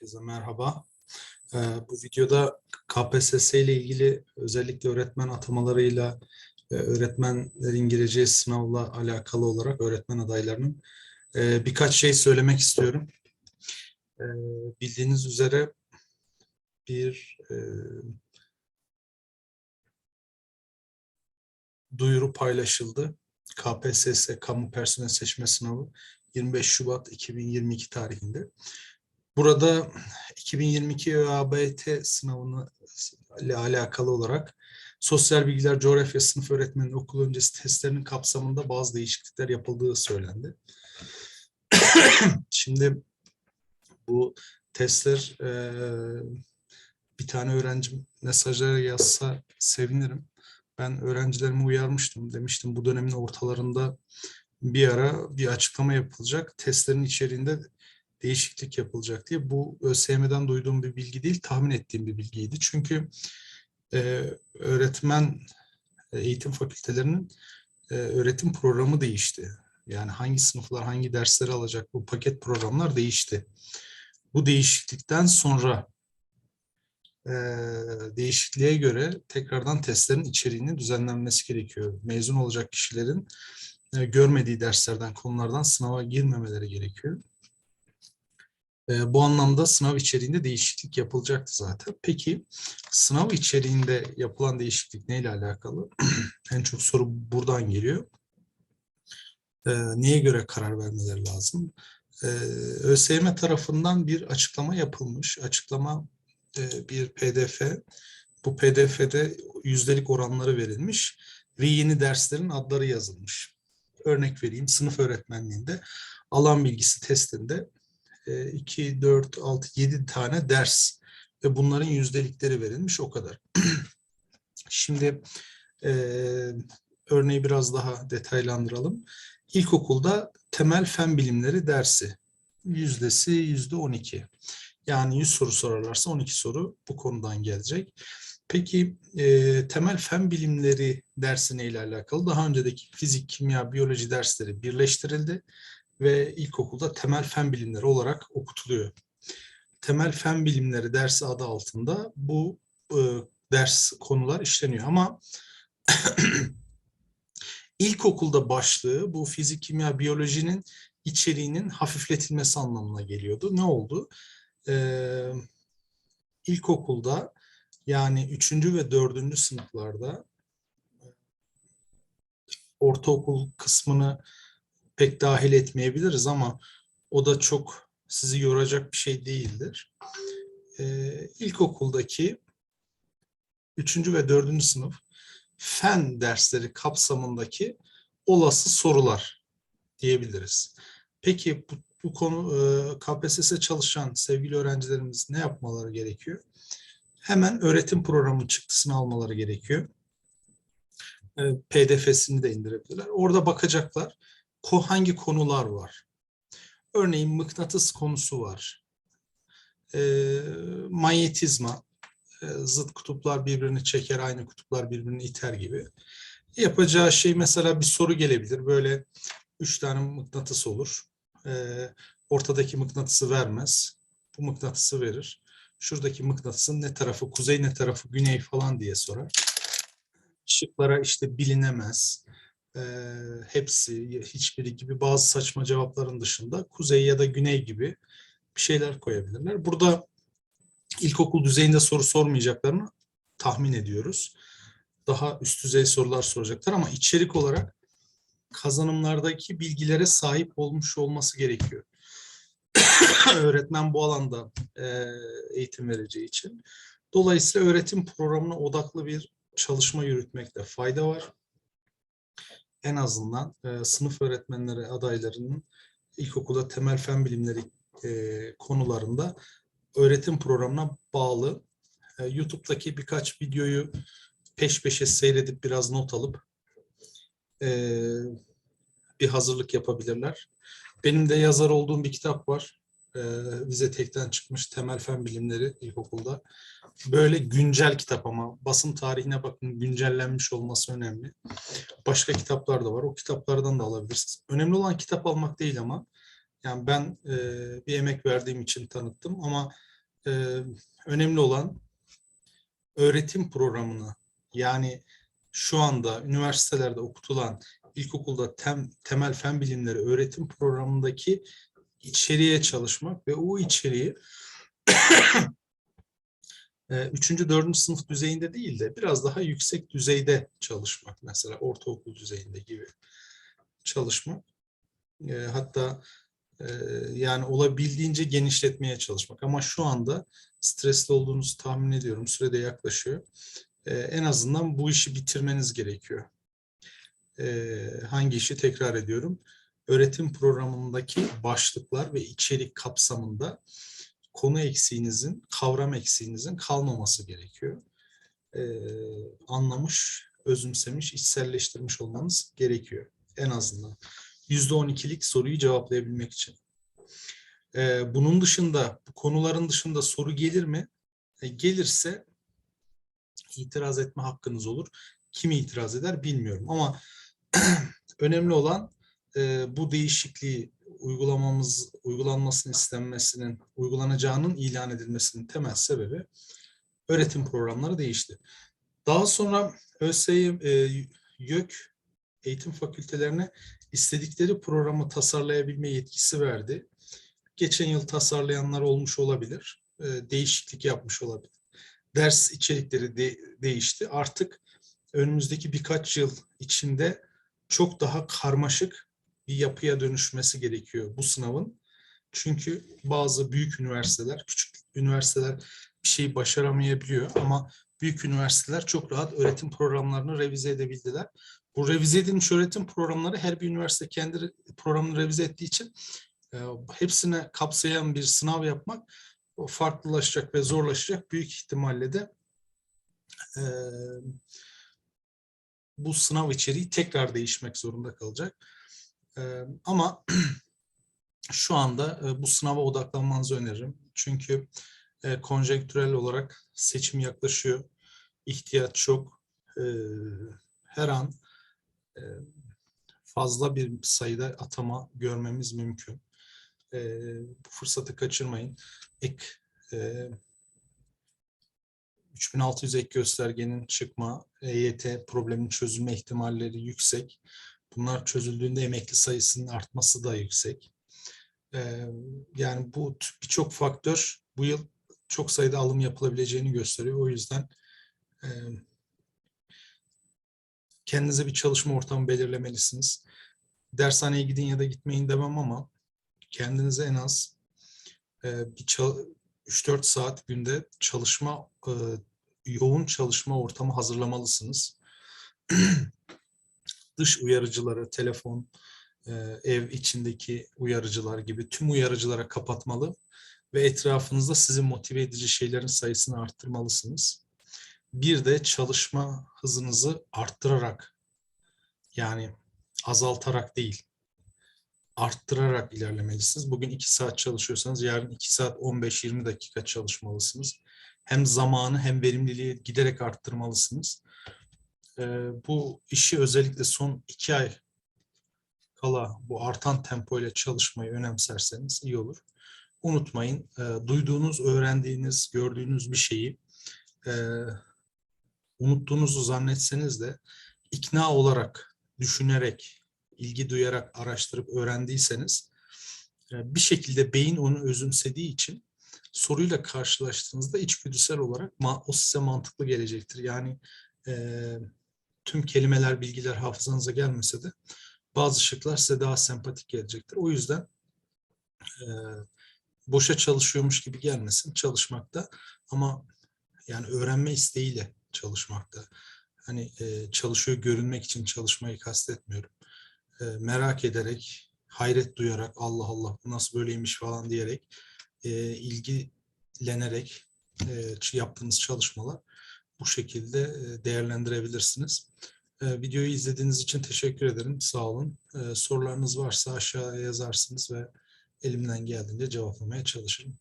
Herkese merhaba. Ee, bu videoda KPSS ile ilgili özellikle öğretmen atamalarıyla e, öğretmenlerin gireceği sınavla alakalı olarak öğretmen adaylarının e, birkaç şey söylemek istiyorum. E, bildiğiniz üzere bir e, duyuru paylaşıldı. KPSS Kamu Personel Seçme Sınavı 25 Şubat 2022 tarihinde. Burada 2022 ÖABT sınavını ile alakalı olarak sosyal bilgiler, coğrafya sınıf öğretmeni okul öncesi testlerinin kapsamında bazı değişiklikler yapıldığı söylendi. Şimdi bu testler eee, bir tane öğrencim mesajlara yazsa sevinirim. Ben öğrencilerimi uyarmıştım. Demiştim bu dönemin ortalarında bir ara bir açıklama yapılacak. Testlerin içeriğinde değişiklik yapılacak diye. Bu ÖSYM'den duyduğum bir bilgi değil, tahmin ettiğim bir bilgiydi. Çünkü e, öğretmen e, eğitim fakültelerinin e, öğretim programı değişti. Yani hangi sınıflar hangi dersleri alacak bu paket programlar değişti. Bu değişiklikten sonra e, değişikliğe göre tekrardan testlerin içeriğinin düzenlenmesi gerekiyor. Mezun olacak kişilerin e, görmediği derslerden, konulardan sınava girmemeleri gerekiyor. E, bu anlamda sınav içeriğinde değişiklik yapılacaktı zaten. Peki sınav içeriğinde yapılan değişiklik neyle alakalı? en çok soru buradan geliyor. E, neye göre karar vermeleri lazım? E, ÖSYM tarafından bir açıklama yapılmış. Açıklama e, bir pdf. Bu pdf'de yüzdelik oranları verilmiş ve yeni derslerin adları yazılmış. Örnek vereyim sınıf öğretmenliğinde alan bilgisi testinde 2, 4, 6, 7 tane ders ve bunların yüzdelikleri verilmiş o kadar. Şimdi e, örneği biraz daha detaylandıralım. İlkokulda temel fen bilimleri dersi yüzdesi yüzde 12. Yani 100 soru sorarlarsa 12 soru bu konudan gelecek. Peki e, temel fen bilimleri dersi neyle alakalı? Daha önceki fizik, kimya, biyoloji dersleri birleştirildi ve ilkokulda temel fen bilimleri olarak okutuluyor. Temel fen bilimleri dersi adı altında bu e, ders konular işleniyor ama ilkokulda başlığı bu fizik, kimya, biyolojinin içeriğinin hafifletilmesi anlamına geliyordu. Ne oldu? Ee, ilkokulda yani üçüncü ve dördüncü sınıflarda ortaokul kısmını pek dahil etmeyebiliriz ama o da çok sizi yoracak bir şey değildir. Ee, ilkokuldaki üçüncü ve dördüncü sınıf fen dersleri kapsamındaki olası sorular diyebiliriz. Peki bu, bu konu e, KPSS çalışan sevgili öğrencilerimiz ne yapmaları gerekiyor? Hemen öğretim programı çıktısını almaları gerekiyor. E, PDF'sini de indirebilirler. Orada bakacaklar hangi konular var. Örneğin mıknatıs konusu var. E, manyetizma, e, zıt kutuplar birbirini çeker, aynı kutuplar birbirini iter gibi. Yapacağı şey mesela bir soru gelebilir. Böyle üç tane mıknatıs olur. E, ortadaki mıknatısı vermez. Bu mıknatısı verir. Şuradaki mıknatısın ne tarafı, kuzey ne tarafı, güney falan diye sorar. Şıklara işte bilinemez, e, hepsi, hiçbiri gibi bazı saçma cevapların dışında kuzey ya da güney gibi bir şeyler koyabilirler. Burada ilkokul düzeyinde soru sormayacaklarını tahmin ediyoruz. Daha üst düzey sorular soracaklar ama içerik olarak kazanımlardaki bilgilere sahip olmuş olması gerekiyor. Öğretmen bu alanda e, eğitim vereceği için. Dolayısıyla öğretim programına odaklı bir çalışma yürütmekte fayda var. En azından e, sınıf öğretmenleri adaylarının ilkokulda temel fen bilimleri e, konularında öğretim programına bağlı e, YouTube'daki birkaç videoyu peş peşe seyredip biraz not alıp e, bir hazırlık yapabilirler. Benim de yazar olduğum bir kitap var. E, Vize Tek'ten çıkmış Temel Fen Bilimleri ilkokulda. Böyle güncel kitap ama basın tarihine bakın güncellenmiş olması önemli. Başka kitaplar da var. O kitaplardan da alabilirsiniz. Önemli olan kitap almak değil ama yani ben e, bir emek verdiğim için tanıttım ama e, önemli olan öğretim programını yani şu anda üniversitelerde okutulan ilkokulda tem, temel fen bilimleri öğretim programındaki içeriğe çalışmak ve o içeriği e, üçüncü, dördüncü sınıf düzeyinde değil de biraz daha yüksek düzeyde çalışmak. Mesela ortaokul düzeyinde gibi çalışmak. E, hatta e, yani olabildiğince genişletmeye çalışmak. Ama şu anda stresli olduğunuzu tahmin ediyorum. Sürede yaklaşıyor. En azından bu işi bitirmeniz gerekiyor. Hangi işi tekrar ediyorum? Öğretim programındaki başlıklar ve içerik kapsamında konu eksiğinizin, kavram eksiğinizin kalmaması gerekiyor. E, anlamış, özümsemiş, içselleştirmiş olmanız gerekiyor. En azından. %12'lik soruyu cevaplayabilmek için. Ee, bunun dışında, bu konuların dışında soru gelir mi? E, gelirse itiraz etme hakkınız olur. Kim itiraz eder bilmiyorum ama önemli olan e, bu değişikliği uygulamamız, uygulanmasının istenmesinin, uygulanacağının ilan edilmesinin temel sebebi öğretim programları değişti. Daha sonra ÖSYM, e, YÖK eğitim fakültelerine istedikleri programı tasarlayabilme yetkisi verdi. Geçen yıl tasarlayanlar olmuş olabilir, e, değişiklik yapmış olabilir. Ders içerikleri de, değişti. Artık önümüzdeki birkaç yıl içinde çok daha karmaşık bir yapıya dönüşmesi gerekiyor bu sınavın. Çünkü bazı büyük üniversiteler, küçük üniversiteler bir şeyi başaramayabiliyor ama büyük üniversiteler çok rahat öğretim programlarını revize edebildiler. Bu revize edilmiş öğretim programları her bir üniversite kendi programını revize ettiği için e, hepsine kapsayan bir sınav yapmak farklılaşacak ve zorlaşacak. Büyük ihtimalle de e, bu sınav içeriği tekrar değişmek zorunda kalacak. E, ama şu anda e, bu sınava odaklanmanızı öneririm. Çünkü e, konjonktürel olarak seçim yaklaşıyor. İhtiyaç çok. E, her an e, fazla bir sayıda atama görmemiz mümkün. E, bu fırsatı kaçırmayın. Ek e, 3600 ek göstergenin çıkma, EYT problemin çözülme ihtimalleri yüksek. Bunlar çözüldüğünde emekli sayısının artması da yüksek. Yani bu birçok faktör bu yıl çok sayıda alım yapılabileceğini gösteriyor. O yüzden kendinize bir çalışma ortamı belirlemelisiniz. Dershaneye gidin ya da gitmeyin demem ama kendinize en az e, bir 3-4 saat günde çalışma, e, yoğun çalışma ortamı hazırlamalısınız. Dış uyarıcıları, telefon, e, ev içindeki uyarıcılar gibi tüm uyarıcılara kapatmalı ve etrafınızda sizi motive edici şeylerin sayısını arttırmalısınız. Bir de çalışma hızınızı arttırarak yani azaltarak değil arttırarak ilerlemelisiniz. Bugün 2 saat çalışıyorsanız yarın 2 saat 15-20 dakika çalışmalısınız. Hem zamanı hem verimliliği giderek arttırmalısınız. Ee, bu işi özellikle son 2 ay kala bu artan tempo ile çalışmayı önemserseniz iyi olur. Unutmayın, e, duyduğunuz, öğrendiğiniz, gördüğünüz bir şeyi e, unuttuğunuzu zannetseniz de ikna olarak, düşünerek, ilgi duyarak araştırıp öğrendiyseniz e, bir şekilde beyin onu özümsediği için soruyla karşılaştığınızda içgüdüsel olarak o size mantıklı gelecektir. Yani e, tüm kelimeler, bilgiler hafızanıza gelmese de bazı şıklar size daha sempatik gelecektir. O yüzden e, boşa çalışıyormuş gibi gelmesin çalışmakta ama yani öğrenme isteğiyle çalışmakta. Hani e, çalışıyor görünmek için çalışmayı kastetmiyorum. E, merak ederek, hayret duyarak Allah Allah bu nasıl böyleymiş falan diyerek e, ilgilenerek e, yaptığınız çalışmalar bu şekilde değerlendirebilirsiniz. Videoyu izlediğiniz için teşekkür ederim. Sağ olun. Sorularınız varsa aşağıya yazarsınız ve elimden geldiğince cevaplamaya çalışırım.